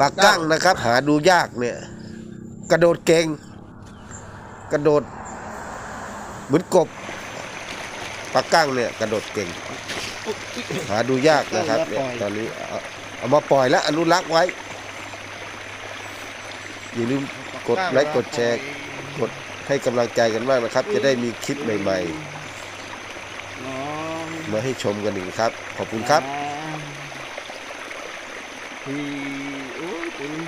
ปลากั้งนะครับ หาดูยากเนี่ย กระโดดเก่ง กระโดดเหมือนกบปลากั้งเนี่ย กระโดดเก่ง หาดูยากนะครับเนี่ยตอนนี้เอาเอามาปล่อยแล้วอนุรักษ์ไว้ อย่าลืมกดไลค์กดแชร์กดให้กำลังใจกันมากนะครับ จะได้มีคลิปใหม่น้องๆมาให้ชมกันอีกครับ ขอบคุณครับพี่ โอ้ยตึง